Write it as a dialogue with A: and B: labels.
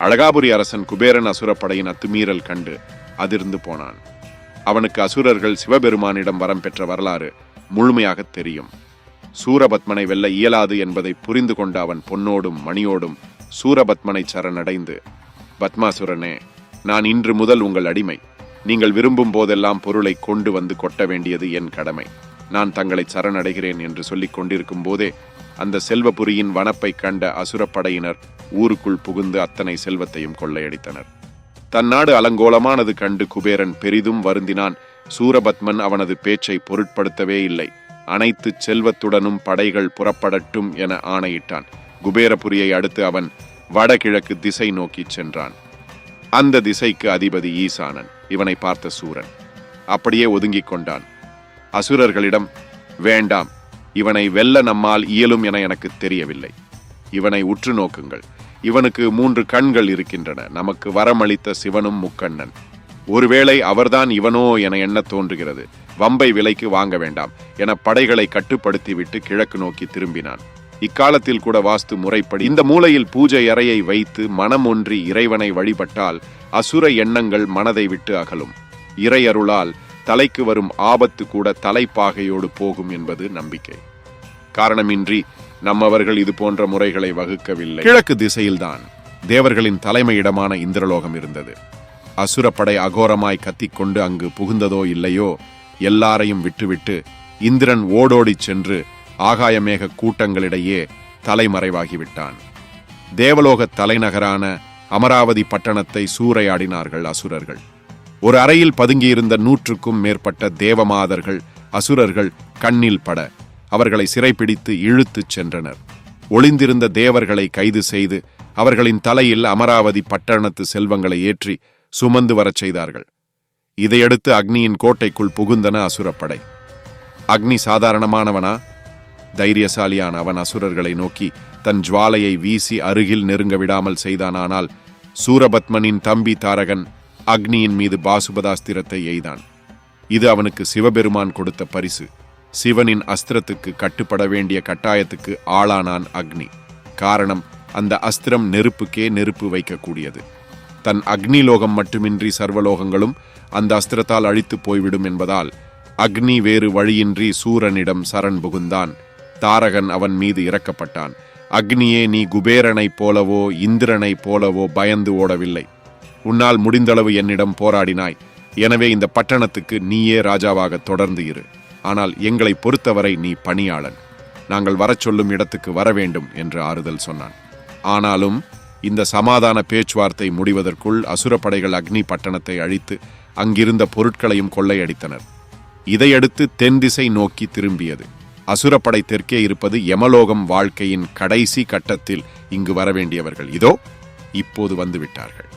A: அழகாபுரி அரசன் குபேரன் அசுரப்படையின் அத்துமீறல் கண்டு அதிர்ந்து போனான். அவனுக்கு அசுரர்கள் சிவபெருமானிடம் வரம் பெற்ற வரலாறு முழுமையாகத் தெரியும். சூரபத்மனை வெல்ல இயலாது என்பதை புரிந்து கொண்ட அவன் பொன்னோடும் மணியோடும் சூரபத்மனை சரணடைந்து பத்மாசுரனே நான் இன்று முதல் உங்கள் அடிமை. நீங்கள் விரும்பும் போதெல்லாம் பொருளை கொண்டு வந்து கொட்ட வேண்டியது என் கடமை. நான் தங்களை சரணடைகிறேன் என்று சொல்லிக் கொண்டிருக்கும் போதே அந்த செல்வபுரியின் வனப்பை கண்ட அசுரப்படையினர் ஊருக்குள் புகுந்து அத்தனை செல்வத்தையும் கொள்ளையடித்தனர். தன் நாடு அலங்கோலமானது கண்டு குபேரன் பெரிதும் வருந்தினான். சூரபத்மன் அவனது பேச்சை பொருட்படுத்தவே இல்லை. அனைத்து செல்வத்துடனும் படைகள் புறப்படட்டும் என ஆணையிட்டான். குபேரபுரியை அடுத்து அவன் வடகிழக்கு திசை நோக்கிச் சென்றான். அந்த திசைக்கு அதிபதி ஈசானன் இவனை பார்த்த சூரன். அப்படியே ஒதுங்கிக் கொண்டான். அசுரர்களிடம் வேண்டாம் இவனை வெல்ல நம்மால் இயலும் என எனக்கு தெரியவில்லை. இவனை உற்று நோக்குங்கள். இவனுக்கு மூன்று கண்கள் இருக்கின்றன. நமக்கு வரமளித்த சிவனும் முக்கண்ணன். ஒருவேளை அவர்தான் இவனோ என எண்ணத் தோன்றுகிறது. வம்பை விலைக்கு வாங்க வேண்டாம் என படைகளை கட்டுப்படுத்திவிட்டு கிழக்கு நோக்கி திரும்பினான். இக்காலத்தில் கூட வாஸ்து முறைப்படி இந்த மூலையில் பூஜை அறையை வைத்து மனம் ஒன்றி இறைவனை வழிபட்டால் அசுர எண்ணங்கள் மனதை விட்டு அகலும். இறையருளால் தலைக்கு வரும் ஆபத்து கூட தலைப்பாகையோடு போகும் என்பது நம்பிக்கை. காரணமின்றி நம்மவர்கள் இது போன்ற முறைகளை வகுக்கவில்லை. கிழக்கு திசையில்தான் தேவர்களின் தலைமையிடமான இந்திரலோகம் இருந்தது. அசுரப்படை அகோரமாய் கத்திக்கொண்டு அங்கு புகுந்ததோ இல்லையோ எல்லாரையும் விட்டுவிட்டு இந்திரன் ஓடோடிச் சென்று ஆகாயமேக கூட்டங்களிடையே தலைமறைவாகிவிட்டான். தேவலோக தலைநகரான அமராவதி பட்டணத்தை சூறையாடினார்கள் அசுரர்கள். ஒரு அறையில் பதுங்கியிருந்த நூற்றுக்கும் மேற்பட்ட தேவமாதர்கள் அசுரர்கள் கண்ணில் பட அவர்களை சிறைப்பிடித்து இழுத்துச் சென்றனர். ஒளிந்திருந்த தேவர்களை கைது செய்து அவர்களின் தலையில் அமராவதி பட்டணத்து செல்வங்களை ஏற்றி சுமந்து வரச் செய்தார்கள். இதையடுத்து அக்னியின் கோட்டைக்குள் புகுந்தன அசுரப்படை. அக்னி சாதாரணமானவனா? தைரியசாலியான அவன் அசுரர்களை நோக்கி தன் ஜுவாலையை வீசி அருகில் நெருங்க விடாமல் செய்தானானால் சூரபத்மனின் தம்பி தாரகன் அக்னியின் மீது பாசுபதாஸ்திரத்தை எய்தான். இது அவனுக்கு சிவபெருமான் கொடுத்த பரிசு. சிவனின் அஸ்திரத்துக்கு கட்டுப்பட வேண்டிய கட்டாயத்துக்கு ஆளானான் அக்னி. காரணம் அந்த அஸ்திரம் நெருப்புக்கே நெருப்பு வைக்கக்கூடியது. தன் அக்னி லோகம் மட்டுமின்றி சர்வலோகங்களும் அந்த அஸ்திரத்தால் அழித்து போய்விடும் என்பதால் அக்னி வேறு வழியின்றி சூரனிடம் சரண் புகுந்தான். தாரகன் அவன் மீது இறக்கப்பட்டான் அக்னியே நீ குபேரனைப் போலவோ இந்திரனைப் போலவோ பயந்து ஓடவில்லை. உன்னால் முடிந்தளவு என்னிடம் போராடினாய். எனவே இந்த பட்டணத்துக்கு நீயே ராஜாவாக தொடர்ந்து இரு. ஆனால் எங்களை பொறுத்தவரை நீ பணியாளன். நாங்கள் வரச் சொல்லும் இடத்துக்கு வர வேண்டும் என்று ஆறுதல் சொன்னான். ஆனாலும் இந்த சமாதான பேச்சுவார்த்தை முடிவதற்குள் அசுரப்படைகள் அக்னி பட்டணத்தை அழித்து அங்கிருந்த பொருட்களையும் கொள்ளையடித்தனர். இதையடுத்து தென் திசை நோக்கி திரும்பியது. அசுரப்படை தெற்கே இருப்பது யமலோகம் வாழ்க்கையின் கடைசி கட்டத்தில் இங்கு வரவேண்டியவர்கள். இதோ இப்போது வந்து விட்டார்கள்.